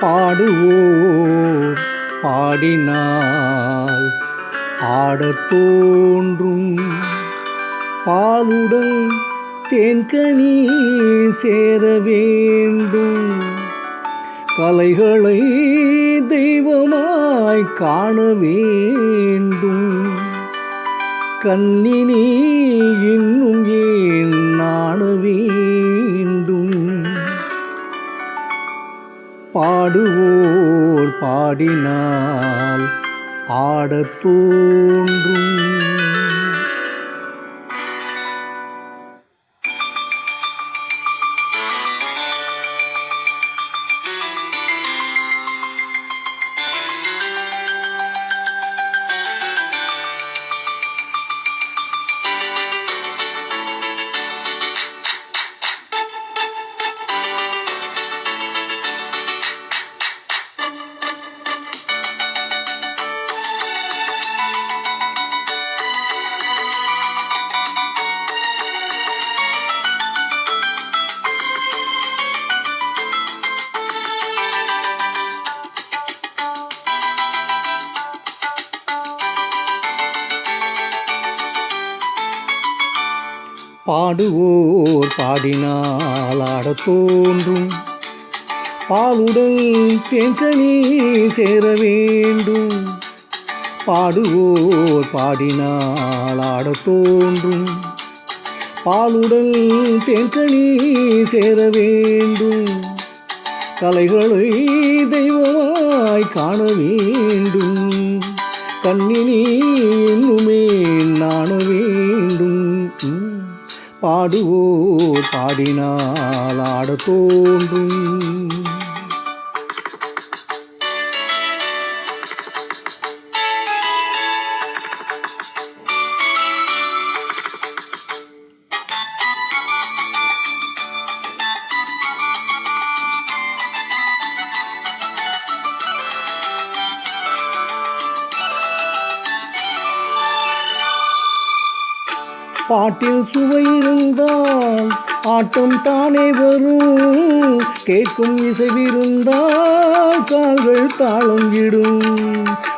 பாடுவோர் பாடினால் ஆடத் தோன்றும். பாலுடன் தேன்கனி சேர வேண்டும். கலைகளை தெய்வமாய் காண வேண்டும். கண்ணினி பாடுவோர் பாடினால் ஆடத் தோன்றும். பாடுவோர் பாடினால் ஆடத் தோன்றும். பாலுடன் தேங்கனி சேர வேண்டும். பாடுவோர் பாடினால் ஆடத் தோன்றும். பாலுடன் தேங்கனி சேர வேண்டும். கலைகளை தெய்வமாய் காண வேண்டும். கண்ணினி இன்னுமே நாண வேண்டும். ம். பாடுவோர் பாடினால் ஆட தோன்றும். பாட்டில் சுவை இருந்தால் ஆட்டம் தானே வரும். கேட்கும் இசைவிருந்தால் கால்கள் தாளம் இடும்.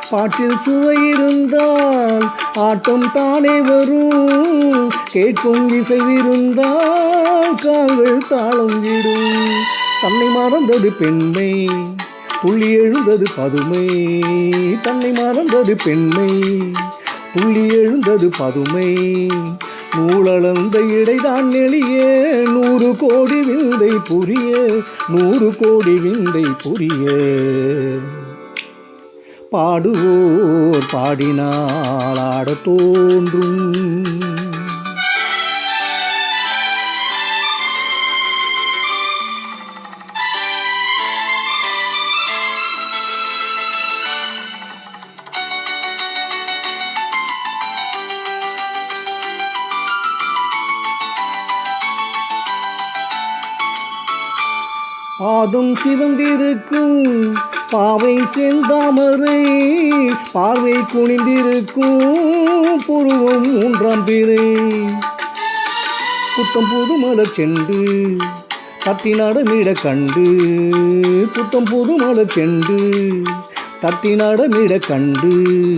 பாட்டில் சுவை இருந்தால் ஆட்டம் தானே வரும். கேட்கும் இசைவிருந்தால் கால்கள் தாளம் இடும். தன்னை மறந்தது பெண்மை துள்ளி எழுந்தது பதுமை. தன்னை மறந்தது பெண்மை துள்ளி எழுந்தது பதுமை. நூலளந்த இடைதான் நெளியே நூறு கோடி விந்தை புரிய நூறு கோடி விந்தை புரிய. பாடுவோர் பாடினால் ஆட தோன்றும். பாதம் சிவந்திருக்கும். பாவை செந்தாமரை பார்வை குனிந்திருக்கும் புருவம் மூன்றாம் பிறை. புத்தம் புது மலர் செண்டு தத்தி நடமிட கண்டு. புத்தம் புது மலர் செண்டு தத்தி நடமிட கண்டு.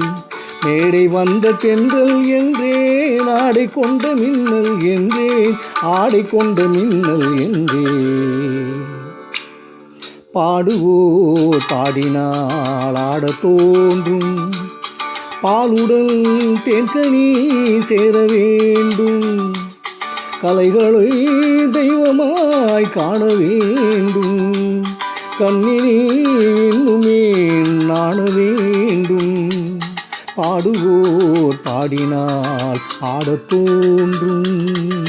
மேடை வந்த தென்றல் என்றே நாடை கொண்ட மின்னல் என்றே ஆடை கொண்ட மின்னல் என்றே. பாடுவோர் பாடினால் ஆட தோன்றும். பாலுடன் தேன்கனி சேர வேண்டும். கலைகளை தெய்வமாய் காண வேண்டும். கண்ணினுமே நாண வேண்டும். பாடுவோர் பாடினால் ஆடத் தோன்றும்.